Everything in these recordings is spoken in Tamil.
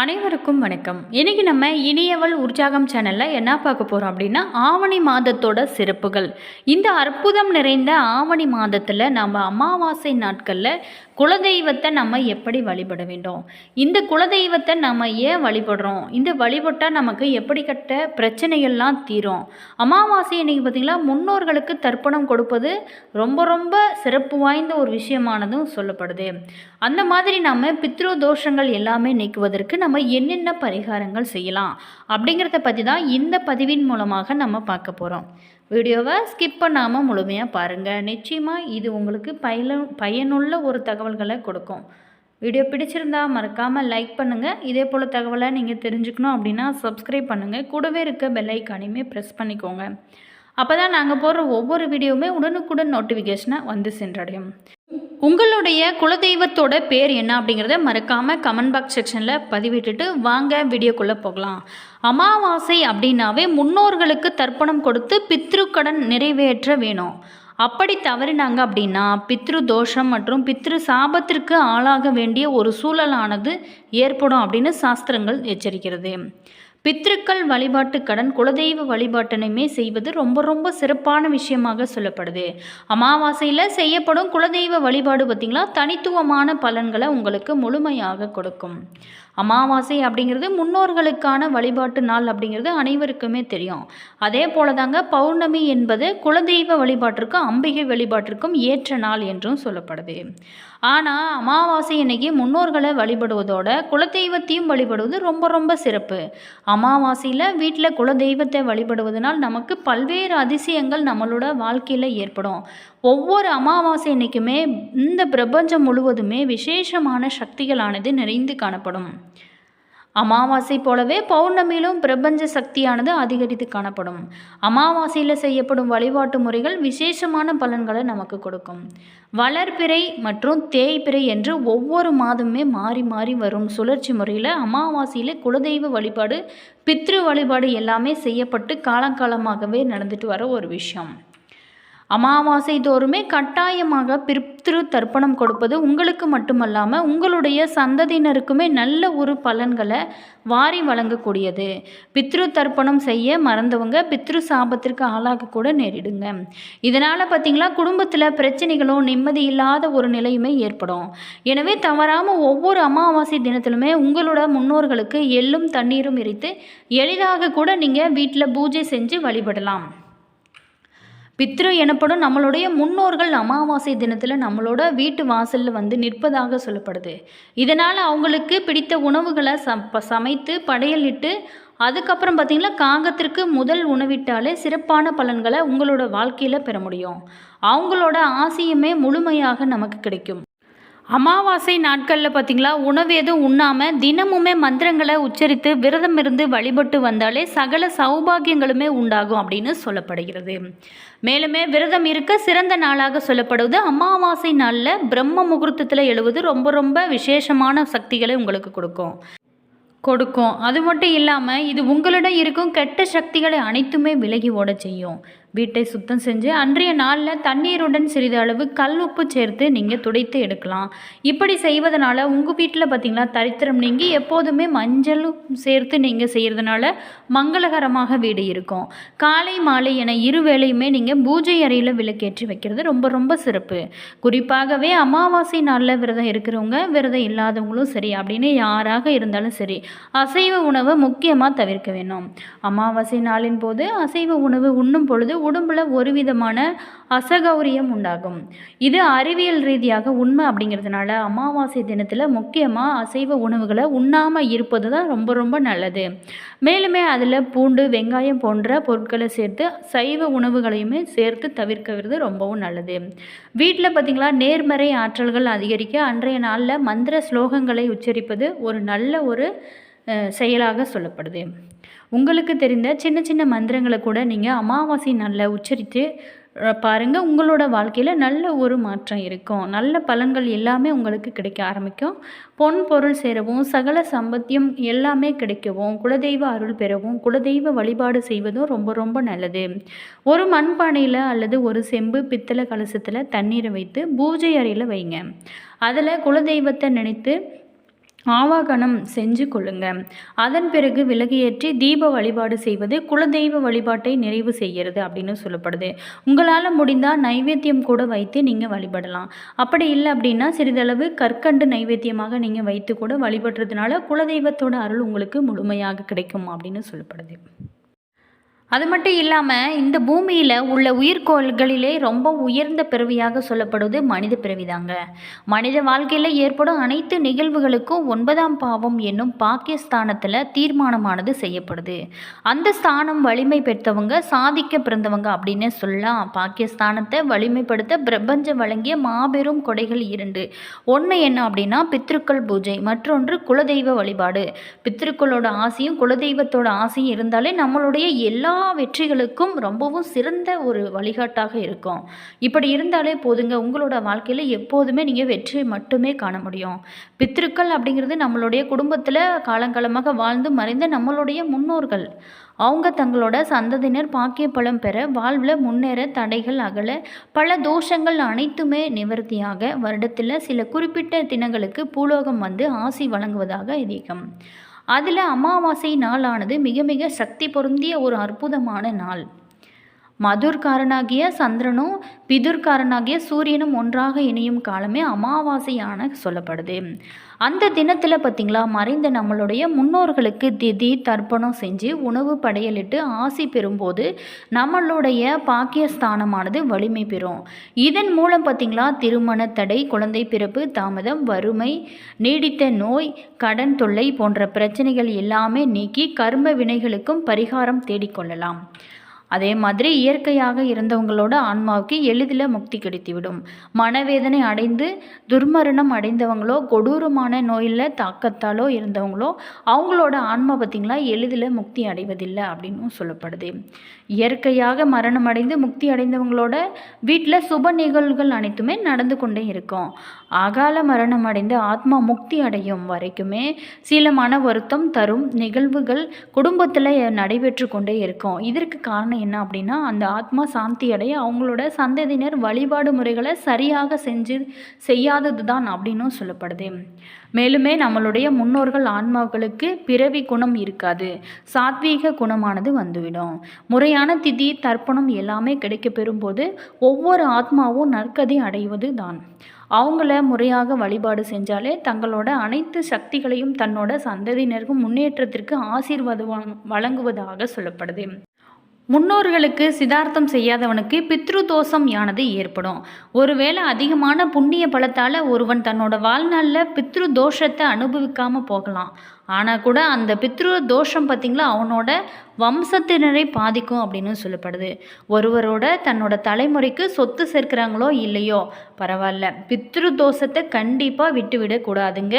அனைவருக்கும் வணக்கம். இன்னைக்கு நம்ம இனியவள் உற்சாகம் சேனலில் என்ன பார்க்க போகிறோம் அப்படின்னா ஆவணி மாதத்தோட சிறப்புகள். இந்த அற்புதம் நிறைந்த ஆவணி மாதத்தில் நம்ம அமாவாசை நாட்களில் குலதெய்வத்தை நம்ம எப்படி வழிபட வேண்டும்? இந்த குலதெய்வத்தை நம்ம ஏன் வழிபடுறோம்? இந்த வழிபட்டால் நமக்கு எப்படிப்பட்ட பிரச்சனைகள்லாம் தீரும்? அமாவாசை இன்னைக்கு பார்த்திங்கன்னா முன்னோர்களுக்கு தர்ப்பணம் கொடுப்பது ரொம்ப ரொம்ப சிறப்பு வாய்ந்த ஒரு விஷயமானதும் சொல்லப்படுது. அந்த மாதிரி நம்ம பித்ரு தோஷங்கள் எல்லாமே நீக்குவதற்கு நம்ம நம்ம என்னென்ன பரிகாரங்கள் செய்யலாம் அப்படிங்கிறத பற்றி தான் இந்த பதிவின் மூலமாக நம்ம பார்க்க போகிறோம் வீடியோவை ஸ்கிப் பண்ணாமல் முழுமையாக பாருங்கள் நிச்சயமாக இது உங்களுக்கு பயல பயனுள்ள ஒரு தகவல்களை கொடுக்கும். வீடியோ பிடிச்சிருந்தா மறக்காமல் லைக் பண்ணுங்கள் இதே போல் தகவலை நீங்கள் தெரிஞ்சுக்கணும் அப்படின்னா சப்ஸ்கிரைப் பண்ணுங்கள் கூடவே இருக்க பெல்லைக்கானையுமே ப்ரெஸ் பண்ணிக்கோங்க. அப்போ தான் நாங்கள் போடுற ஒவ்வொரு வீடியோவுமே உடனுக்குடன் நோட்டிஃபிகேஷனை வந்து சென்றடையும். உங்களுடைய குலதெய்வத்தோட பேர் என்ன அப்படிங்கிறத மறக்காமல் கமெண்ட் பாக்ஸ் செக்ஷனில் பதிவிட்டுட்டு வாங்க வீடியோக்குள்ளே போகலாம். அமாவாசை அப்படின்னாவே முன்னோர்களுக்கு தர்ப்பணம் கொடுத்து பித்ருக்கடன் நிறைவேற்ற வேணும். அப்படி தவறினாங்க அப்படின்னா பித்ரு தோஷம் மற்றும் பித்ரு சாபத்திற்கு ஆளாக வேண்டிய ஒரு சூழலானது ஏற்படும் அப்படின்னு சாஸ்திரங்கள் எச்சரிக்கிறது. பித்ருக்கள் வழிபாட்டு கடன் குலதெய்வ வழிபாட்டினையுமே செய்வது ரொம்ப ரொம்ப சிறப்பான விஷயமாக சொல்லப்படுது. அமாவாசையில் செய்யப்படும் குலதெய்வ வழிபாடு பார்த்திங்களா? தனித்துவமான பலன்களை உங்களுக்கு முழுமையாக கொடுக்கும். அமாவாசை அப்படிங்கிறது முன்னோர்களுக்கான வழிபாட்டு நாள் அப்படிங்கிறது அனைவருக்குமே தெரியும். அதே போல தாங்க பௌர்ணமி என்பது குலதெய்வ வழிபாட்டிற்கும் அம்பிகை வழிபாட்டிற்கும் ஏற்ற நாள் என்றும் சொல்லப்படுது. ஆனால் அமாவாசை அன்னைக்கு முன்னோர்களை வழிபடுவதோட குலதெய்வத்தையும் வழிபடுவது ரொம்ப ரொம்ப சிறப்பு. அமாவாசையில் வீட்டில் குலதெய்வத்தை வழிபடுவதனால் நமக்கு பல்வேறு அதிசயங்கள் நம்மளோட வாழ்க்கையில் ஏற்படும். ஒவ்வொரு அமாவாசை அன்னைக்குமே இந்த பிரபஞ்சம் முழுவதுமே விசேஷமான சக்திகளானது நிறைந்து காணப்படும். அமாவாசை போலவே பௌர்ணமியிலும் பிரபஞ்ச சக்தியானது அதிகரித்து காணப்படும். அமாவாசையில் செய்யப்படும் வழிபாட்டு முறைகள் விசேஷமான பலன்களை நமக்கு கொடுக்கும். வளர்பிறை மற்றும் தேய்பிறை என்று ஒவ்வொரு மாதமுமே மாறி மாறி வரும் சுழற்சி முறையில் அமாவாசையில் குலதெய்வ வழிபாடு பித்ரு வழிபாடு எல்லாமே செய்யப்பட்டு காலங்காலமாகவே நடந்துட்டு வர ஒரு விஷயம். அமாவாசை தோறுமே கட்டாயமாக பித்ரு தர்ப்பணம் கொடுப்பது உங்களுக்கு மட்டுமல்லாமல் உங்களுடைய சந்ததியினருக்குமே நல்ல ஒரு பலன்களை வாரி வழங்கக்கூடியது. பித்ரு தர்ப்பணம் செய்ய மறந்தவங்க பித்ரு சாபத்திற்கு ஆளாக கூட நேரிடுங்க. இதனால் பார்த்திங்களா குடும்பத்தில் பிரச்சனைகளும் நிம்மதி இல்லாத ஒரு நிலையுமே ஏற்படும். எனவே தவறாமல் ஒவ்வொரு அமாவாசை தினத்திலுமே உங்களோட முன்னோர்களுக்கு எள்ளும் தண்ணீரும் எரித்து எளிதாக கூட நீங்கள் வீட்டில் பூஜை செஞ்சு வழிபடலாம். பித்ரு எனப்படும் நம்மளுடைய முன்னோர்கள் அமாவாசை தினத்தில் நம்மளோட வீட்டு வாசலில் வந்து நிற்பதாக சொல்லப்படுது. இதனால் அவங்களுக்கு பிடித்த உணவுகளை சமைத்து படையலிட்டு அதுக்கப்புறம் பார்த்திங்கன்னா காகத்திற்கு முதல் உணவிட்டாலே சிறப்பான பலன்களை உங்களோட வாழ்க்கையில் பெற முடியும். அவங்களோட ஆசையுமே முழுமையாக நமக்கு கிடைக்கும். அமாவாசை நாட்களில் பார்த்திங்களா உணவு எதுவும் உண்ணாமல் தினமுமே மந்திரங்களை உச்சரித்து விரதம் இருந்து வழிபட்டு வந்தாலே சகல சௌபாகியங்களுமே உண்டாகும் அப்படின்னு சொல்லப்படுகிறது. மேலுமே விரதம் இருக்க சிறந்த நாளாக சொல்லப்படுவது அமாவாசை நாளில் பிரம்ம முகூர்த்தத்தில் எழுவது ரொம்ப ரொம்ப விசேஷமான சக்திகளை உங்களுக்கு கொடுக்கும். கொடுக்கும். அது மட்டும் இல்லாமல் இது உங்களிடம் இருக்கும் கெட்ட சக்திகளை அனைத்துமே விலகி ஓட செய்யும். வீட்டை சுத்தம் செஞ்சு அன்றைய நாளில் தண்ணீருடன் சிறிது அளவு கல் உப்பு சேர்த்து நீங்கள் துடைத்து எடுக்கலாம். இப்படி செய்வதனால உங்கள் வீட்டில் பார்த்திங்களா தரித்திரம் நீங்கி எப்போதுமே மஞ்சளும் சேர்த்து நீங்கள் செய்கிறதுனால மங்களகரமாக வீடு இருக்கும். காலை மாலை என இரு வேளையுமே நீங்கள் பூஜை அறையில் விளக்கேற்றி வைக்கிறது ரொம்ப ரொம்ப சிறப்பு. குறிப்பாகவே அமாவாசை நாளில் விரதம் இருக்கிறவங்க விரதம் இல்லாதவங்களும் சரி அப்படின்னு யாராக இருந்தாலும் சரி அசைவ உணவை முக்கியமாக தவிர்க்க வேணும். அமாவாசை நாளின் போது அசைவ உணவு உண்ணும் பொழுது உடம்புல ஒரு விதமான அசகௌரியம் உண்டாகும். இது அறிவியல் ரீதியாக உண்மை அப்படிங்கிறதுனால அமாவாசை தினத்தில் முக்கியமாக அசைவ உணவுகளை உண்ணாமல் இருப்பது தான் ரொம்ப ரொம்ப நல்லது. மேலுமே அதில் பூண்டு வெங்காயம் போன்ற பொருட்களை சேர்த்து சைவ உணவுகளையுமே சேர்த்து தவிர்க்கிறது ரொம்பவும் நல்லது. வீட்டில் பார்த்திங்களா நேர்மறை ஆற்றல்கள் அதிகரிக்க அன்றைய நாளில் மந்திர ஸ்லோகங்களை உச்சரிப்பது ஒரு நல்ல ஒரு செயலாக சொல்லப்படுது. உங்களுக்கு தெரிந்த சின்ன சின்ன மந்திரங்களை கூட நீங்கள் அமாவாசை நல்லா உச்சரித்து பாருங்கள் உங்களோட வாழ்க்கையில் நல்ல ஒரு மாற்றம் இருக்கும். நல்ல பலன்கள் எல்லாமே உங்களுக்கு கிடைக்க ஆரம்பிக்கும். பொன் பொருள் சேரவும் சகல சம்பத்தியம் எல்லாமே கிடைக்கவும் குலதெய்வ அருள் பெறவும் குலதெய்வ வழிபாடு செய்வதும் ரொம்ப ரொம்ப நல்லது. ஒரு மண்பானையில் அல்லது ஒரு செம்பு பித்தளை கலசத்தில் தண்ணீரை வைத்து பூஜை அறையில் வைங்க. அதில் குலதெய்வத்தை நினைத்து ஆவாகனம் செஞ்சு கொள்ளுங்க. அதன் பிறகு விலகியேற்றி தீப வழிபாடு செய்வது குலதெய்வ வழிபாட்டை நிறைவு செய்கிறது அப்படின்னு சொல்லப்படுது. உங்களால் முடிந்தால் நைவேத்தியம் கூட வைத்து நீங்கள் வழிபடலாம். அப்படி இல்லை அப்படின்னா சிறிதளவு கற்கண்டு நைவேத்தியமாக நீங்கள் வைத்து கூட வழிபடுறதுனால குலதெய்வத்தோட அருள் உங்களுக்கு முழுமையாக கிடைக்கும் அப்படின்னு சொல்லப்படுது. அது மட்டும் இல்லாமல் இந்த பூமியில் உள்ள உயிர்கோள்களிலே ரொம்ப உயர்ந்த பிறவியாக சொல்லப்படுவது மனித பிறவிதாங்க. மனித வாழ்க்கையில் ஏற்படும் அனைத்து நிகழ்வுகளுக்கும் ஒன்பதாம் பாவம் என்னும் பாக்கியஸ்தானத்தில் தீர்மானமானது செய்யப்படுது. அந்த ஸ்தானம் வலிமை பெற்றவங்க சாதிக்க பிறந்தவங்க அப்படின்னு சொல்லலாம். பாக்கியஸ்தானத்தை வலிமைப்படுத்த பிரபஞ்சம் வழங்கிய மாபெரும் கொடைகள் இரண்டு. ஒன்று என்ன அப்படின்னா பித்ருக்கள் பூஜை மற்றொன்று குலதெய்வ வழிபாடு. பித்ருக்களோட ஆசையும் குலதெய்வத்தோட ஆசையும் இருந்தாலே நம்மளுடைய எல்லா எல்லா வெற்றிகளுக்கும் ரொம்பவும் சிறந்த ஒரு வழிகாட்டாக இருக்கும். இப்படி இருந்தாலே போதுங்க உங்களோட வாழ்க்கையில் எப்போதுமே நீங்கள் வெற்றி மட்டுமே காண முடியும். பித்திருக்கள் அப்படிங்கிறது நம்மளுடைய குடும்பத்தில் காலங்காலமாக வாழ்ந்து மறைந்த நம்மளுடைய முன்னோர்கள். அவங்க தங்களோட சந்ததியினர் பாக்கிய பலம் பெற வாழ்வில் முன்னேற தடைகள் அகல பல தோஷங்கள் அனைத்துமே நிவர்த்தியாக வருடத்தில் சில குறிப்பிட்ட தினங்களுக்கு பூலோகம் வந்து ஆசி வழங்குவதாக அதிகம் அதில் அமாவாசை நாளானது மிக மிக சக்தி பொருந்திய ஒரு அற்புதமான நாள். மதுர்காரனாகிய சந்திரனும் பிதுர்காரனாகிய சூரியனும் ஒன்றாக இணையும் காலமே அமாவாசையான சொல்லப்படுது. அந்த தினத்தில் பார்த்திங்களா மறைந்த நம்மளுடைய முன்னோர்களுக்கு திதி தர்ப்பணம் செஞ்சு உணவு படையலிட்டு ஆசி பெறும்போது நம்மளுடைய பாக்கியஸ்தானமானது வலிமை பெறும். இதன் மூலம் பார்த்திங்களா திருமண தடை குழந்தை பிறப்பு தாமதம் வறுமை நீடித்த நோய் கடன் தொல்லை போன்ற பிரச்சனைகள் எல்லாமே நீக்கி கர்ம வினைகளுக்கும் பரிகாரம் தேடிக்கொள்ளலாம். அதே மாதிரி இயற்கையாக இருந்தவங்களோட ஆன்மாவுக்கு எளிதில் முக்தி கிடைத்துவிடும். மனவேதனை அடைந்து துர்மரணம் அடைந்தவங்களோ கொடூரமான நோயில் தாக்கத்தாலோ இருந்தவங்களோ அவங்களோட ஆன்மா பார்த்திங்களா எளிதில் முக்தி அடைவதில்லை அப்படின்னும் சொல்லப்படுது. இயற்கையாக மரணம் அடைந்து முக்தி அடைந்தவங்களோட வீட்டில் சுப நிகழ்வுகள் அனைத்துமே நடந்து கொண்டே இருக்கும். அகால மரணம் அடைந்து ஆத்மா முக்தி அடையும் வரைக்குமே சில மன வருத்தம் தரும் நிகழ்வுகள் குடும்பத்தில் நடைபெற்று கொண்டே இருக்கும். இதற்கு காரணம் என்ன அப்படின்னா அந்த ஆத்மா சாந்தி அடைய அவங்களோட சந்ததியினர் வழிபாடு முறைகளை சரியாக செஞ்சு செய்யாதது தான் அப்படின்னும் சொல்லப்படுது. மேலுமே நம்மளுடைய முன்னோர்கள் ஆன்மாக்களுக்கு பிறவி குணம் இருக்காது. சாத்வீக குணமானது வந்துவிடும். முறையான திதி தர்ப்பணம் எல்லாமே கிடைக்க பெறும்போது ஒவ்வொரு ஆத்மாவும் நற்கதி அடைவது தான் அவங்கள முறையாக வழிபாடு செஞ்சாலே தங்களோட அனைத்து சக்திகளையும் தன்னோட சந்ததியினருக்கும் முன்னேற்றத்திற்கு ஆசீர்வாதம் வழங்குவதாக சொல்லப்படுது. முன்னோர்களுக்கு சிதார்த்தம் செய்யாதவனுக்கு பித்ரு தோஷம் யானது ஏற்படும். ஒருவேளை அதிகமான புண்ணிய பலத்தால் ஒருவன் தன்னோட வாழ்நாளில் பித்ரு தோஷத்தை அனுபவிக்காமல் போகலாம். ஆனால் கூட அந்த பித்ரு தோஷம் பார்த்திங்களா அவனோட வம்சத்தினரை பாதிக்கும் அப்படின்னு சொல்லப்படுது. ஒருவரோட தன்னோட தலைமுறைக்கு சொத்து சேர்க்குறாங்களோ இல்லையோ பரவாயில்ல. பித்ரு தோஷத்தை கண்டிப்பாக விட்டுவிடக்கூடாதுங்க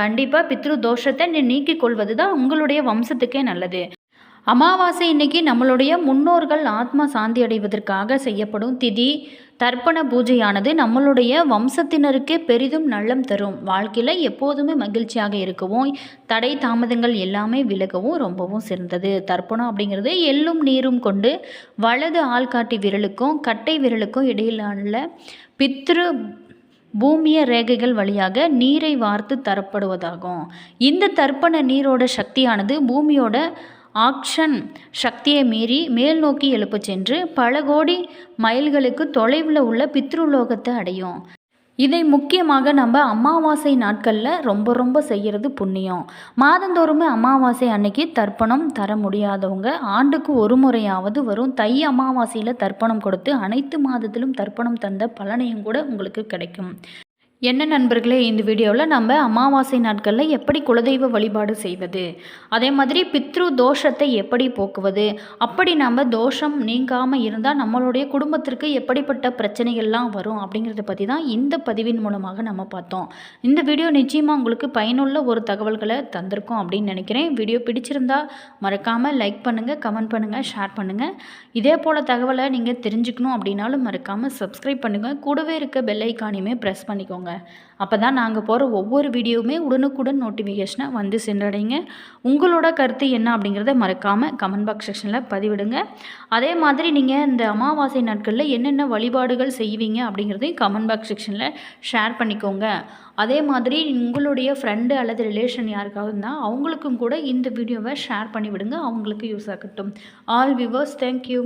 கண்டிப்பாக பித்ரு தோஷத்தை நீக்கிக் கொள்வது தான் உங்களுடைய வம்சத்துக்கே நல்லது. அமாவாசை இன்னைக்கு நம்மளுடைய முன்னோர்கள் ஆத்மா சாந்தி அடைவதற்காக செய்யப்படும் திதி தர்ப்பண பூஜையானது நம்மளுடைய வம்சத்தினருக்கே பெரிதும் நல்லம் தரும். வாழ்க்கையில் எப்போதுமே மகிழ்ச்சியாக இருக்கவும். தடை தாமதங்கள் எல்லாமே விலகவும் ரொம்பவும் சிறந்தது. தர்ப்பணம் அப்படிங்கிறது எள்ளும் நீரும் கொண்டு வலது ஆள்காட்டி விரலுக்கும் கட்டை விரலுக்கும் இடையிலான பித்ரு பூமிய ரேகைகள் வழியாக நீரை வார்த்து தரப்படுவதாகும். இந்த தர்ப்பண நீரோட சக்தியானது பூமியோட ஆக்ஷன் சக்தியை மீறி மேல் நோக்கி எழுப்பச் சென்று பல கோடி மைல்களுக்கு தொலைவில் உள்ள பித்ருலோகத்தை அடையும். இதை முக்கியமாக நம்ம அமாவாசை நாட்களில் ரொம்ப ரொம்ப செய்கிறது புண்ணியம். மாதந்தோறுமே அமாவாசை அன்னைக்கு தர்ப்பணம் தர முடியாதவங்க ஆண்டுக்கு ஒரு முறையாவது வரும் தை அமாவாசையில் தர்ப்பணம் கொடுத்து அனைத்து மாதத்திலும் தர்ப்பணம் தந்த பலனையும் கூட உங்களுக்கு கிடைக்கும். என்ன நண்பர்களே இந்த வீடியோவில் நம்ம அமாவாசை நாட்களில் எப்படி குலதெய்வ வழிபாடு செய்வது? அதே மாதிரி பித்ரு தோஷத்தை எப்படி போக்குவது? அப்படி நம்ம தோஷம் நீங்காமல் இருந்தால் நம்மளுடைய குடும்பத்திற்கு எப்படிப்பட்ட பிரச்சனைகள்லாம் வரும் அப்படிங்கிறத பற்றி தான் இந்த பதிவின் மூலமாக நம்ம பார்த்தோம். இந்த வீடியோ நிச்சயமாக உங்களுக்கு பயனுள்ள ஒரு தகவல்களை தந்திருக்கோம் அப்படின்னு நினைக்கிறேன். வீடியோ பிடிச்சிருந்தா மறக்காமல் லைக் பண்ணுங்கள் கமெண்ட் பண்ணுங்கள் ஷேர் பண்ணுங்கள் இதே போல் தகவலை நீங்கள் தெரிஞ்சுக்கணும் அப்படின்னாலும் மறக்காமல் சப்ஸ்கிரைப் பண்ணுங்கள் கூடவே இருக்க பெல் ஐக்கானையுமே ப்ரெஸ் பண்ணிக்கோங்க. பண்ணிக்கோங்க அப்போ தான் நாங்கள் போகிற ஒவ்வொரு வீடியோவுமே உடனுக்குடன் நோட்டிஃபிகேஷனாக வந்து சென்றடைங்க. உங்களோட கருத்து என்ன அப்படிங்கிறத மறக்காமல் கமெண்ட் பாக்ஸ் செக்ஷனில் பதிவிடுங்க. அதே மாதிரி நீங்கள் இந்த அமாவாசை நாட்களில் என்னென்ன வழிபாடுகள் செய்வீங்க அப்படிங்கிறதையும் கமெண்ட் பாக்ஸ் செக்ஷனில் ஷேர் பண்ணிக்கோங்க. அதே மாதிரி உங்களுடைய ஃப்ரெண்டு அல்லது ரிலேஷன் யாருக்காவது இருந்தால் அவங்களுக்கும் கூட இந்த வீடியோவை ஷேர் பண்ணிவிடுங்க. அவங்களுக்கு யூஸ் ஆகட்டும். All viewers thank you